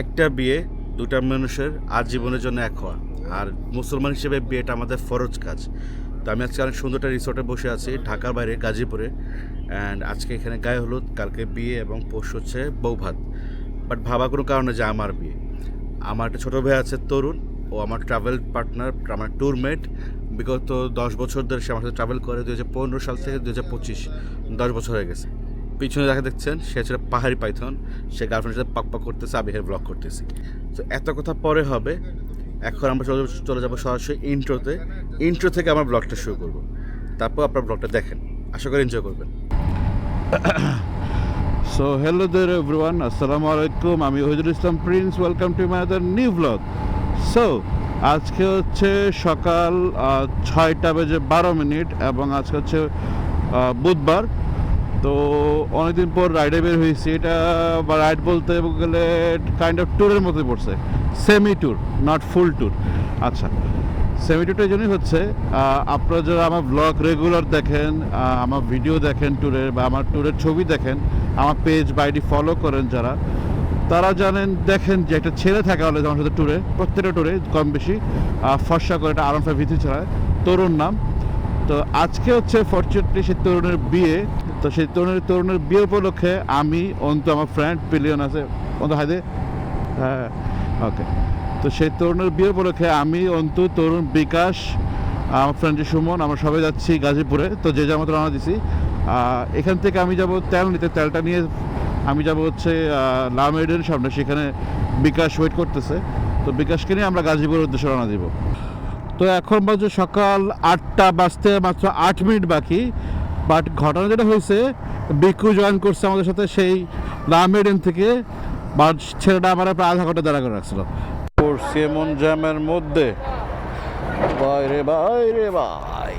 একটা বিয়ে দুটা মানুষের আজীবনের জন্য এক হওয়া। আর মুসলমান হিসেবে বিয়েটা আমাদের ফরজ কাজ। তো আমি আজকে অনেক সুন্দর একটা রিসোর্টে বসে আছি, ঢাকার বাইরে, গাজীপুরে। অ্যান্ড আজকে এখানে গায়ে হলুদ, কালকে বিয়ে এবং পোষ হচ্ছে বৌভাত। বাট ভাবা কোনো কারণে যে আমার বিয়ে। আমার একটা ছোটো ভাই আছে তরুণ, ও আমার ট্রাভেল পার্টনার আমার ট্যুরমেট বিগত দশ বছর ধরে সে আমার সাথে ট্রাভেল করে দু হাজার পনেরো সাল থেকে দু হাজার পঁচিশ, দশ বছর হয়ে গেছে। পিছনে যাকে দেখছেন, সে ছিল পাহাড়ি পাইথন। সে গার্লফ্রেন্ডের সাথে পাক পাক করতেছে আমি হের ব্লগ করতেছি। তো এত কথা পরে হবে, এখন আমরা চলে চলে যাব সরাসরি ইন্ট্রোতে ইন্ট্রো থেকে আমার ব্লগটা শুরু করব। তারপর আপনার ব্লগটা দেখেন। আশা করি এনজয় করবেন। সো হ্যালো দের এভরিওয়ান আসসালামু আলাইকুম আমি Ohidul Islam Prince welcome to my other new blog so আজকে হচ্ছে সকাল ছয়টা বেজে বারো মিনিট এবং আজকে হচ্ছে বুধবার। তো অনেকদিন পর রাইডে বের হয়েছি। এটা বা রাইড বলতে গেলে কাইন্ড অফ ট্যুরের মধ্যে পড়ছে। Semi tour not full tour আচ্ছা সেমি ট্যুরটা এই জন্যই হচ্ছে আপনারা যারা আমার ব্লগ রেগুলার দেখেন আমার ভিডিও দেখেন ট্যুরের বা আমার ট্যুরের ছবি দেখেন, আমার পেজ বাইডি ফলো করেন যারা, তারা জানেন, দেখেন যে একটা ছেলে থাকে অলরেডি আমার সাথে ট্যুরে প্রত্যেকটা ট্যুরে কম বেশি ফর্সা করে একটা আরাম ফাই ভিত্তি ছাড়া তরুণ নাম তো আজকে হচ্ছে ফর্চুনেটলি সেই তরুণের বিয়ে। তো সেই তরুণের তরুণের বিয়ে উপলক্ষে আমি, অন্তু আমার ফ্রেন্ড পিলিয়ন আছে। অন্ত হাইদে হ্যাঁ ওকে তো সেই তরুণের বিয়ে উপলক্ষে আমি, অন্তু, তরুণ, বিকাশ, আমার ফ্রেন্ড সুমন, আমরা সবাই যাচ্ছি গাজীপুরে। তো যে যার মতো রওনা দিছি। এখান থেকে আমি যাব তেল নিতে তেলটা নিয়ে আমি যাব হচ্ছে লামেডের সামনে। সেখানে বিকাশ ওয়েট করতেছে। তো বিকাশকে নিয়ে আমরা গাজীপুরের উদ্দেশ্যে রওনা দিব। তো এখন বাজে সকাল আটটা, বাজতে মাত্র আট মিনিট বাকি। বাট ঘটনা যেটা হয়েছে বিকু জয়েন করছে আমাদের সাথে সেই লামেডেন থেকে। বাট ছেলেটা আমার প্রায় আধা ঘণ্টা দাঁড়া করে রাখছিল। পড়ছি জ্যামের মধ্যে। বাইরে বাইরে, ভাই,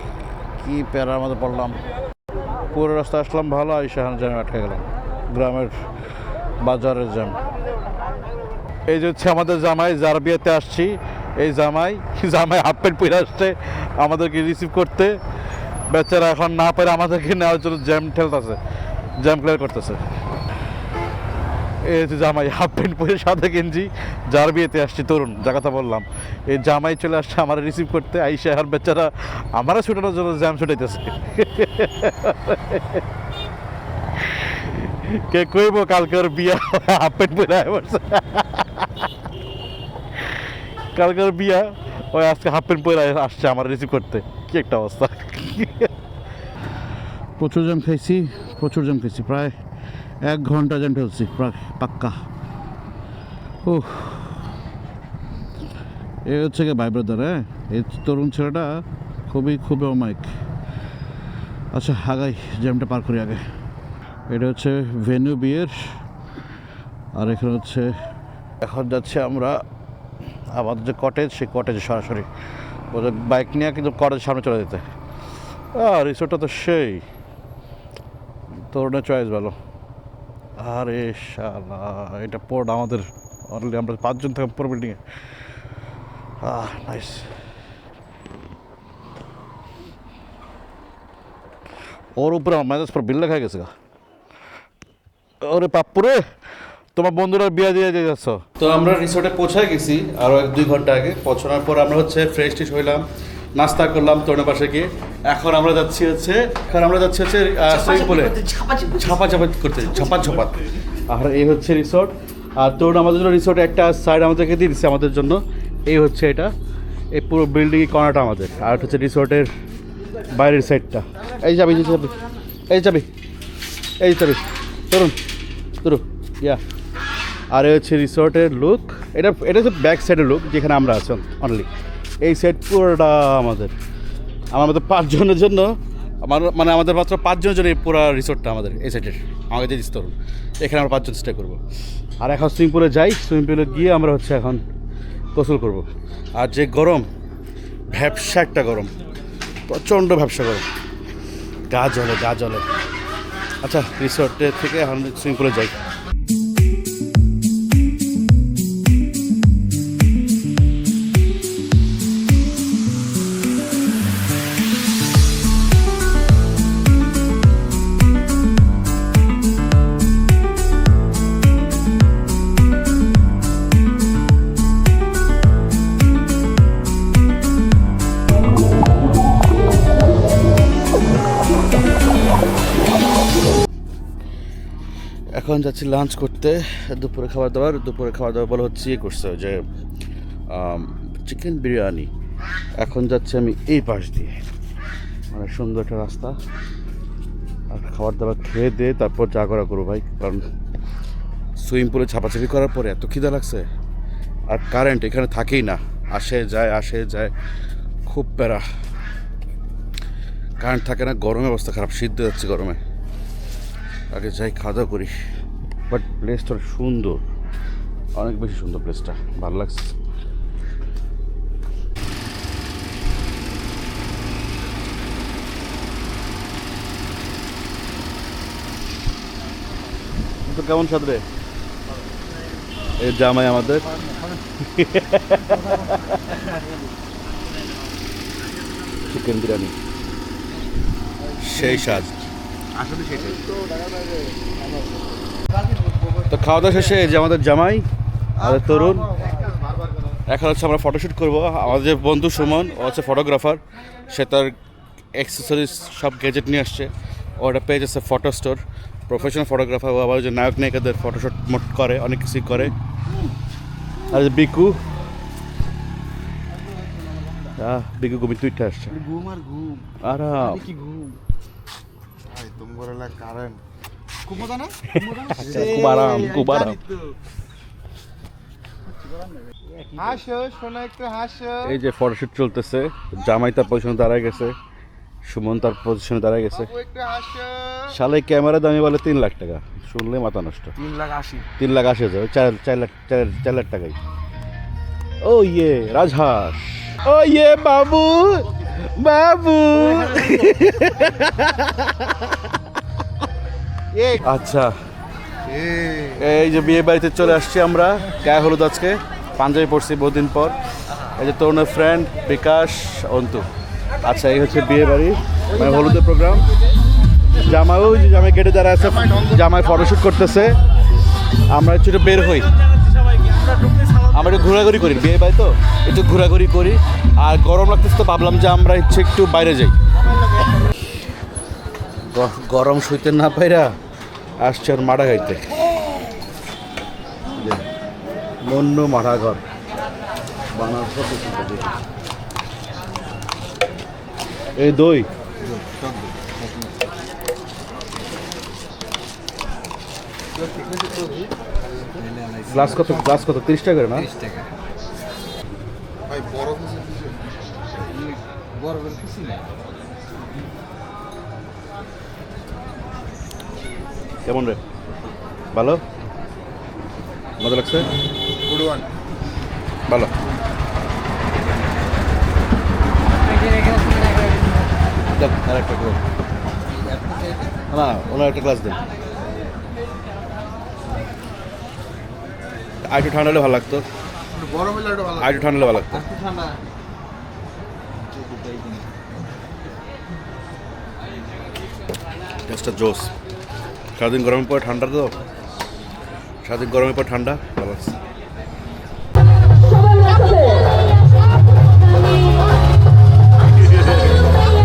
কি প্যারার মধ্যে পড়লাম। পুরো রাস্তা আসলাম ভালো আইসা জ্যামে আটকে গেলাম। গ্রামের বাজারের জ্যাম। এই যে হচ্ছে আমাদের জামাই, যার বিয়েতে আসছি। এই জামাই জামাই হাফ প্যান্ট পরে আসছে আমাদেরকে রিসিভ করতে। বেচারা এখন না পারে আমাদেরকে নেওয়ার জন্য জ্যাম ঠেলতেছে জ্যাম ক্লিয়ার করতেছে। এই হচ্ছে জামাই হাফ প্যান্ট পরে সাদা গেঞ্জি, যার বিয়েতে আসছি তরুণ যা কথা বললাম। এই জামাই চলে আসছে আমার রিসিভ করতে, আইসা আর বেচারা আমারও ছুটানোর জন্য জ্যাম ছুটাইতেছে। কে কইব কালকে ওর বিয়া হাফ প্যান্ট পরে আয় কালকের বিয়া, ওই আজকে হাফ প্যান্ট পরে আসছে আমার রিসিভ করতে। কি একটা অবস্থা। প্রচুর জ্যাম খাইছি প্রচুর জ্যাম খাইছি প্রায় এক ঘণ্টা জ্যাম ঠেলছি, প্রায় পাক্কা। ও এ হচ্ছে কি ভাই ব্রাদার হ্যাঁ? এই তরুণ ছেলেটা খুবই খুবই অমায়িক। আচ্ছা আগাই জ্যামটা পার করি আগে। এটা হচ্ছে ভেন্যু বিয়ের, আর এখানে হচ্ছে এখন যাচ্ছে আমরা আমাদের যে কটেজ সেই কটেজে সরাসরি। বাইক নিয়ে কিন্তু কটেজের সামনে চলে যেতে। রিসোর্টটা তো সেই। তরুণের চয়েস ভালো। আরে শালা, এটা পোর্ট আমাদের। অলরেডি আমরা পাঁচজন থাকলাম পুরো বিল্ডিংয়ে আহ নাইস ওর উপরে আমার মেজাজ পর বিল্লা খাই গেছে গা। ওরে পাপ্পুরে তোমার বন্ধুরা বিয়ে দিয়ে দিয়ে যাচ্ছ? তো আমরা রিসোর্টে পৌঁছায় গেছি আরও এক দুই ঘণ্টা আগে। পৌঁছানোর পর আমরা হচ্ছে ফ্রেশ টিশ হইলাম নাস্তা করলাম তরুণের পাশে গিয়ে। এখন আমরা যাচ্ছি হচ্ছে এখন আমরা যাচ্ছি হচ্ছে সুইমিং পুলে ছাপা চাপা করতে। ছাপা ছাপা আর এই হচ্ছে রিসোর্ট আর তরুণ আমাদের জন্য রিসোর্ট একটা সাইড আমাদেরকে দিয়ে দিচ্ছে আমাদের জন্য। এই হচ্ছে এটা। এই পুরো বিল্ডিং কর্নারটা আমাদের। আর হচ্ছে রিসোর্টের বাইরের সাইডটা এই যাবি এই যাবি এই যাবি। এই যাবি। তরুণ তরুণ ইয়া। আর হচ্ছে রিসোর্টের লুক এটা এটা হচ্ছে ব্যাক সাইডের লুক যেখানে আমরা আছি অনলি এই সাইড পুরোটা আমাদের। আমার মতো পাঁচজনের জন্য, আমার মানে আমাদের মাত্র পাঁচজনের জন্য এই পুরো রিসোর্টটা আমাদের, এই সাইডের আমাকে যে স্তর এখানে আমরা পাঁচজন স্টে করব। আর এখন সুইমিং পুলে যাই সুইমিং পুলে গিয়ে আমরা হচ্ছে এখন গোসল করব। আর যে গরম, ভ্যাবসা একটা গরম, প্রচণ্ড ভ্যাবসা গরম। গা জলে গা জলে আচ্ছা রিসোর্টের থেকে এখন সুইমিং পুলে যাই। এখন যাচ্ছি লাঞ্চ করতে, দুপুরে খাবার দাবার, দুপুরে খাবার দাবার বলা হচ্ছে ইয়ে করছে যে চিকেন বিরিয়ানি। এখন যাচ্ছি আমি এই পাশ দিয়ে। মানে সুন্দর একটা রাস্তা। আর খাবার দাবার খেয়ে দিয়ে তারপর যা করা করব ভাই, কারণ সুইমিং পুলে ছাপাছাপি করার পরে এত খিদা লাগছে। আর কারেন্ট এখানে থাকেই না। আসে, যায় আসে, যায়, খুব প্যারা। কারেন্ট থাকে না গরমে অবস্থা খারাপ, সিদ্ধ যাচ্ছে গরমে। আগে যাই খাওয়া দাওয়া করি। বাট প্লেসটা সুন্দর। অনেক বেশি সুন্দর প্লেসটা ভালো লাগছে। তো কেমন স্বাদ রে এই জামাই আমাদের। চিকেন বিরিয়ানি সেই স্বাদ আসলে সেটাই। তো খাওয়া দাওয়া শেষে যে আমাদের জামাই আমাদের তরুণ এখন হচ্ছে আমরা ফটোশ্যুট করব। আমাদের যে বন্ধু সুমন ও হচ্ছে ফটোগ্রাফার সে তার অ্যাক্সেসরিজ সব গ্যাজেট নিয়ে আসছে। ও একটা পেজ আছে ফটো স্টোর প্রফেশনাল ফটোগ্রাফার ও আবার যে নায়ক নায়িকাদের ফটোশ্যুট মোট করে অনেক কিছুই করে। আর বিকু বিকু গুমি তুইটা আসছে। ঘুম আর ঘুম। কি ঘুম? হাসো শোনা একটু হাসো। এই যে ফটোশ্যুট চলতেছে জামাই তার পজিশনে দাঁড়ায় গেছে সুমন তার পজিশনে দাঁড়ায় গেছে। শালে ক্যামেরা দামি বলে তিন লাখ টাকা শুনলে মাথা নষ্ট। তিন লাখ আশি। তিন লাখ আসে যাবে চার চার লাখ চার চার লাখ টাকাই। ও ইয়ে রাজহাঁস। ও ইয়ে বাবু। বাবু। আচ্ছা। এই যে বিয়ে বাড়িতে চলে আসছি আমরা গায়ে হলুদ আজকে পাঞ্জাবি পড়ছি বহুদিন পর। এই যে তরুণের ফ্রেন্ড বিকাশ অন্তু। আচ্ছা এই হচ্ছে বিয়ে বাড়ি মানে হলুদের প্রোগ্রাম জামাই ওই যে জামাই গেটে দাঁড়া আছে জামাই ফটোশ্যুট করতেছে। আমরা একটু বের হই। আমরা একটু ঘোরাঘুরি করি বিয়ে বাড়ি তো? একটু ঘোরাঘুরি করি। আর গরম লাগতেছে তো ভাবলাম যে আমরা ইচ্ছে একটু বাইরে যাই। গরম সইতে না পাইরা আসছে আর মারা খাইতে। নন্য মারা ঘর। বানার এই দই। গ্লাস কত গ্লাস কত? তিরিশ টাকা করে না? ভাই বড় বড় করে কিছু না কেমন রে? ভালো? মজা লাগছে? ভালো। দেন আর একটা না ওনার একটা ক্লাস দেন। আর একটু ঠান্ডা হলে ভালো লাগতো। ভালো আর একটু ঠান্ডা হলে ভালো লাগতো। ঠান্ডা। টেস্টটা জোস সারাদিন গরমের পরে ঠান্ডা তো? সারাদিন গরমের পর ঠান্ডা? ভালো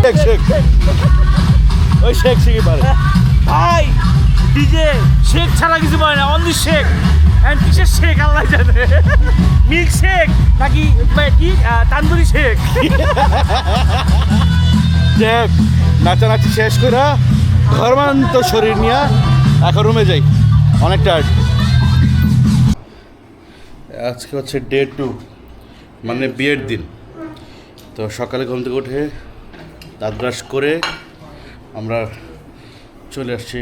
শেখ শেখ। ওই শেখ শেখই পারে। ভাই ডিজে শেক ছাড়া কিছু পারে না অনলি এন্ড কিসের শেক আল্লাহ জানে? মিল্ক শেক নাকি বা কি? তান্দুরি শেক? দেখ, নাচানাচি শেষ করে ঘরমান্ত শরীর নিয়ে এখন রুমে যাই। অনেক টায়ার্ড আজকে হচ্ছে ডে টু মানে বিয়ের দিন। তো সকালে ঘুম থেকে উঠে দাঁত ব্রাশ করে আমরা চলে আসছি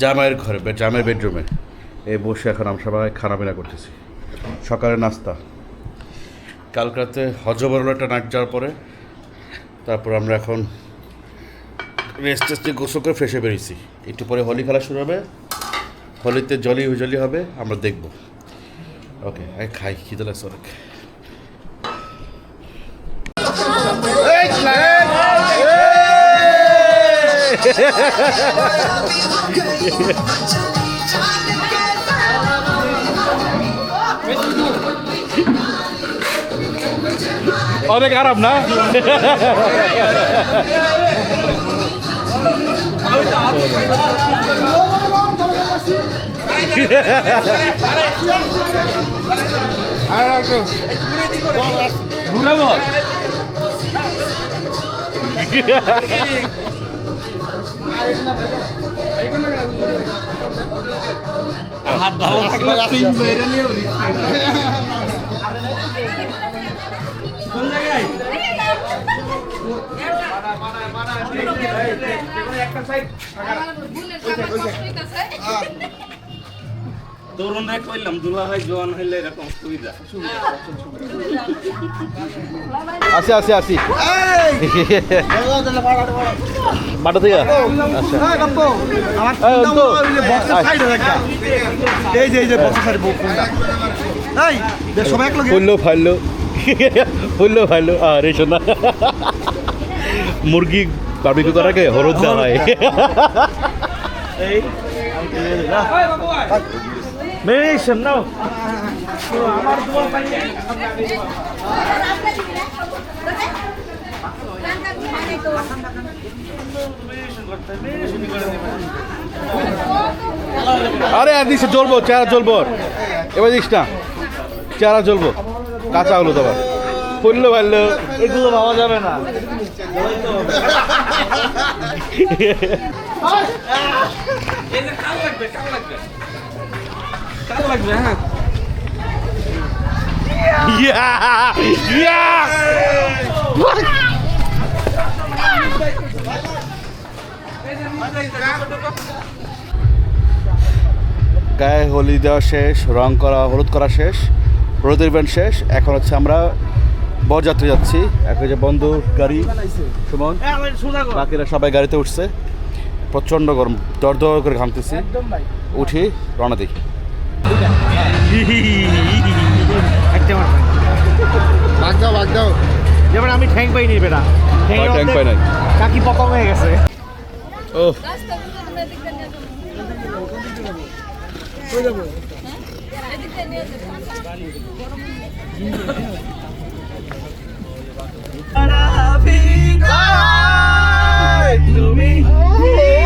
জামাইয়ের ঘরে জামাইয়ের বেডরুমে এই বসে এখন আমরা সবাই খানা পিনা করতেছি সকালে নাস্তা কাল রাতে হজবরল একটা নাচ যাওয়ার পরে তারপর আমরা এখন রেস্ট টেস্টে গোসল করে ফ্রেশে বেরিয়েছি একটু পরে হোলি খেলা শুরু হবে হোলিতে জলি জলি হবে আমরা দেখব ওকে আই খাই খিদে লাগছে অনেক অনেক আরাম না? হাত ভালো কোন তরুণরা কইলাম দুলা ভাই জোয়ান হইলে এরকম সুবিধা আসি আসি আসি। থেকে আচ্ছা। এই, যে এই যে বক্সের সাইড ফোনটা এই দেখ সবাই এক ফুললো ফাইলো ফুললো ফাইলো আরে শোনা মুরগি বারবিকিউ করাকে হলুদ দেওয়া হয়। নাও। আমার তোমার আরে আর দিচ্ছে জ্বলবো চেহারা জ্বলবো। এবার দিস না চেহারা জ্বলবো। কাঁচা হলো তো ফুললো ফাইলো এগুলো পাওয়া যাবে না। গায়ে হোলি দেওয়া শেষ রং করা হলুদ করা শেষ রোদের ইভেন্ট শেষ। এখন হচ্ছে আমরা বরযাত্রী যাচ্ছি। এখন যে বন্ধু গাড়ি সুমন। সোজা বাকিরা সবাই গাড়িতে উঠছে। প্রচণ্ড গরম দর দর করে ঘামতেছি। উঠি রওনা দিই। যেমন আমি ঠ্যাং পাইনি বেটা। আর ট্যাঙ্ক পাই নাই। কাকি পকম হয়ে গেছে। ও নিয়ে যাব হ্যাঁ এদিকটা নিয়ে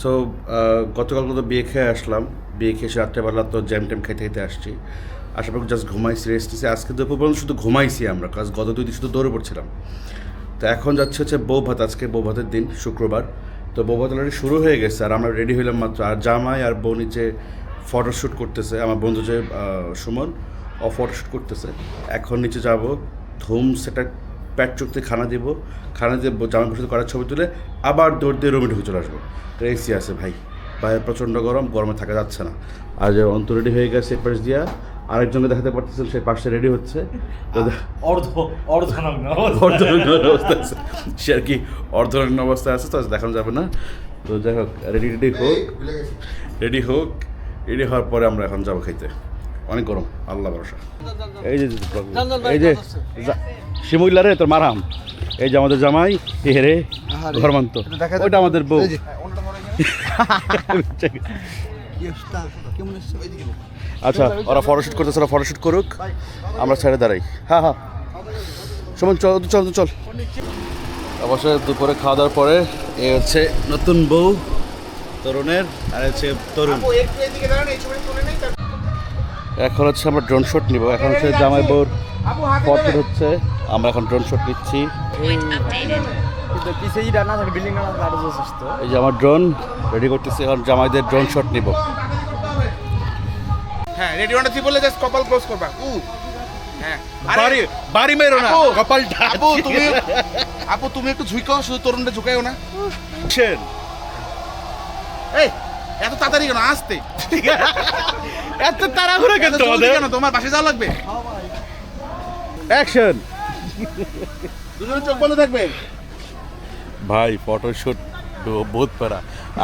সো গতকাল তো বিয়ে খেয়ে আসলাম। বিয়ে খেয়ে এসে রাত্রেবেলা তো জ্যাম ট্যাম খেতে খেতে আসছি। আসার পর জাস্ট ঘুমাইছি রেস্ট নিয়েছি আজকে দুপুর পর্যন্ত শুধু ঘুমাইছি আমরা কাজ গত দুই দিন শুধু দৌড়ে পড়ছিলাম। তো এখন যাচ্ছে হচ্ছে বউ ভাত আজকে বউ ভাতের দিন, শুক্রবার। তো বউ ভাত অলরেডি শুরু হয়ে গেছে, আর আমরা রেডি হইলাম মাত্র। আর জামাই আর বউ নিচে ফটোশ্যুট করতেছে, আমার বন্ধু যে সুমন, ও ফটোশ্যুট করতেছে। এখন নিচে যাব ধুম সেটা প্যাট চুক্তি খানা দিব খানা দিয়ে জামা পরিষদ করার ছবি তুলে আবার দৌড় দিয়ে রুমে ঢুকে চলে আসব। এসি আছে ভাই। বাইরে প্রচণ্ড গরম গরমে থাকা যাচ্ছে না। আর যে অন্ত রেডি হয়ে গেছে পাশ দিয়া আরেকজনকে দেখাতে পারতেছেন সে পাশে রেডি হচ্ছে। তো অর্ধ অর্ধনগ্ন অর্ধনগ্ন অবস্থা আছে। সে আর কি অর্ধনগ্ন অবস্থায় আছে তো আজ দেখানো যাবে না। তো যাই হোক রেডি রেডি হোক। রেডি হোক রেডি হওয়ার পরে আমরা এখন যাব খাইতে। অনেক গরম আল্লাহ ভরসা। এই যে এই যে শিমুইলা রে তোর মারাম। এই যে আমাদের জামাই হে রে ঘরমান্ত ওইটা আমাদের বউ। এই যে কেমন? এসছে? ওইদিকে আচ্ছা ওরা ফটোশ্যুট করতেছে ওরা ফটোশ্যুট করুক। আমরা ছেড়ে দাঁড়াই। হ্যাঁ হ্যাঁ সুমন চল চল চল অবশ্যই দুপুরে খাওয়া দাওয়ার পরে এ হচ্ছে নতুন বউ তরুণের আর হচ্ছে তরুণ। এখন হচ্ছে আমরা ড্রোন শট নিব। এখন হচ্ছে জামাই বউর ফটো হচ্ছে। আমরা এখন ড্রোন শট নিচ্ছি। এই যে আমার ড্রোন রেডি করতেছি এখন জামাইদের ড্রোন শট নিব। হ্যাঁ রেডি ওয়ান থ্রি বলে জাস্ট কপাল ক্লোজ করবা। উ হ্যাঁ। বাড়ি বাড়ি মেরো না আপু, কপালটা আপু তুমি আপু তুমি একটু ঝুঁকাও শুধু তরুণটা ঝুঁকাইও না। Action! এই এত তাড়াতাড়ি কেন? আসতে। এত তাড়াহুড়ো কেন তোমাদের? কেন? তোমার বাসে যাওয়া লাগবে? অ্যাকশন দুজনে চোখ বন্ধ থাকবে ভাই ফটোশুট বহুত প্যারা।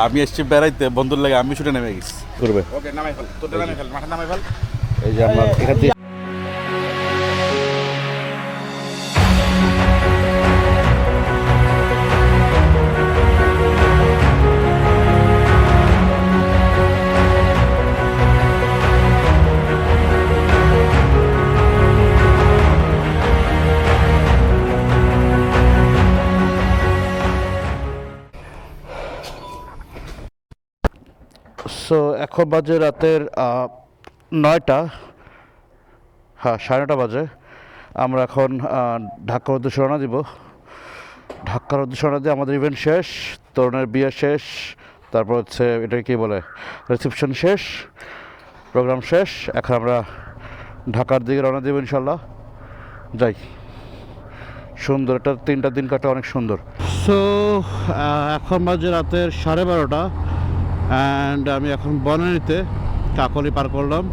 আমি এসছি বেড়াইতে বন্ধুর লাগে আমি শুটে নেমে গেছি। করবে ওকে নামাই ফেল। তোর নামাই ফেল মাঠে নামাই ফেল। এই যে আমরা এখান থেকে এখন বাজে রাতের নয়টা হ্যাঁ সাড়ে নটা বাজে। আমরা এখন ঢাকার উদ্দেশ্যে রওনা দিব। ঢাকার উদ্দেশ্যে রওনা দিয়ে আমাদের ইভেন্ট শেষ, তরুণের বিয়ে শেষ, তারপর হচ্ছে এটা কী বলে রিসেপশন শেষ প্রোগ্রাম শেষ। এখন আমরা ঢাকার দিকে রওনা দেবো ইনশাল্লাহ যাই। সুন্দর, এটা তিনটা দিন কাটা, অনেক সুন্দর। সো এখন বাজে রাতের সাড়ে বারোটা। অ্যান্ড আমি এখন বনানীতে কাকলি পার করলাম।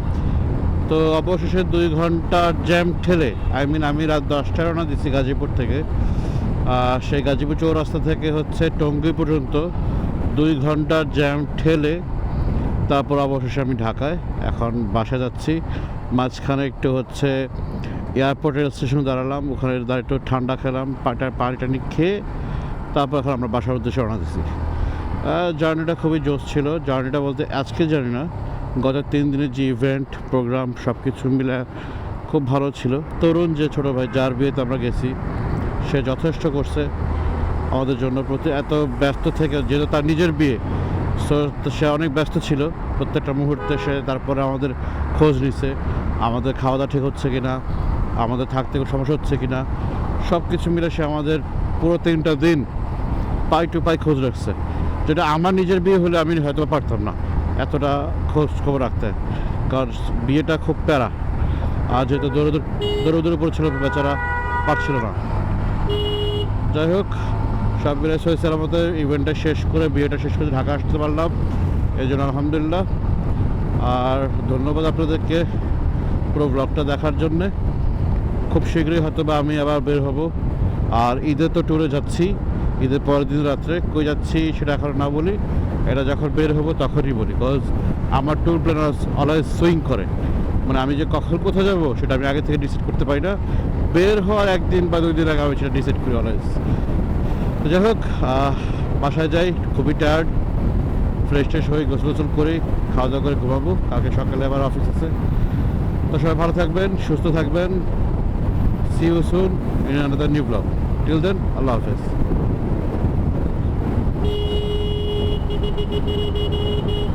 তো অবশেষে দুই ঘণ্টা জ্যাম ঠেলে আই মিন আমি রাত দশটায় রওনা দিচ্ছি গাজীপুর থেকে। সেই গাজীপুর চৌরাস্তা থেকে হচ্ছে টঙ্গী পর্যন্ত দুই ঘণ্টার জ্যাম ঠেলে, তারপর অবশেষে আমি ঢাকায় এখন বাসা যাচ্ছি। মাঝখানে একটু হচ্ছে এয়ারপোর্টের স্টেশনে দাঁড়ালাম, ওখানে দাঁড়িয়ে একটু ঠান্ডা খেলাম, পাটা পানি টানি খেয়ে তারপর এখন আমরা বাসার উদ্দেশ্যে রওনা দিচ্ছি জার্নিটা খুবই জোশ ছিল। জার্নিটা বলতে আজকে জানি না, গত তিন দিনের যে ইভেন্ট প্রোগ্রাম সব কিছু মিলে খুব ভালো ছিল। তরুণ যে ছোটো ভাই, যার বিয়েতে আমরা গেছি, সে যথেষ্ট করছে আমাদের জন্য। প্রতি এত ব্যস্ত থেকে, যেহেতু তার নিজের বিয়ে সো সে অনেক ব্যস্ত ছিল। প্রত্যেকটা মুহূর্তে সে তারপরে আমাদের খোঁজ নিছে, আমাদের খাওয়া দাওয়া ঠিক হচ্ছে কি না আমাদের থাকতে কোনো সমস্যা হচ্ছে কি না সব কিছু মিলে সে আমাদের পুরো তিনটা দিন পাই টু পাই খোঁজ রাখছে। যেটা আমার নিজের বিয়ে হলে আমি হয়তো পারতাম না, এতটা খোঁজ খবর রাখতে। কারণ বিয়েটা খুব প্যারা। আর যেহেতু দৌড়ে দৌড়ে দৌড়ে পড়ছিল বেচারা, পারছিল না। যাই হোক, সব মিলে সহি সালামতে ইভেন্টটা শেষ করে বিয়েটা শেষ করে ঢাকা আসতে পারলাম। এই জন্য আলহামদুলিল্লাহ। আর ধন্যবাদ আপনাদেরকে পুরো ব্লগটা দেখার জন্যে। খুব শীঘ্রই হয়তো বা আমি আবার বের হব। আর ঈদে তো ট্যুরে যাচ্ছি। ঈদের পরের দিন রাত্রে কই যাচ্ছি সেটা এখন না বলি, এটা যখন বের হব তখনই বলি বিকজ আমার ট্যুর প্ল্যানার অলওয়েজ সুইং করে। মানে আমি যে কখন কোথায় যাব সেটা আমি আগে থেকে ডিসাইড করতে পারি না। বের হওয়ার একদিন বা দুই দিন আগে আমি সেটা ডিসাইড করি অলওয়েজ তো যাই হোক বাসায় যাই, খুবই টায়ার্ড ফ্রেশ ট্রেশ হয়ে গোসল গোসল করে খাওয়া দাওয়া করে ঘুমাবো। কালকে সকালে আবার অফিস আছে। তো সবাই ভালো থাকবেন, সুস্থ থাকবেন। See you soon in another new blog till then আল্লাহ হাফেজ। あっ!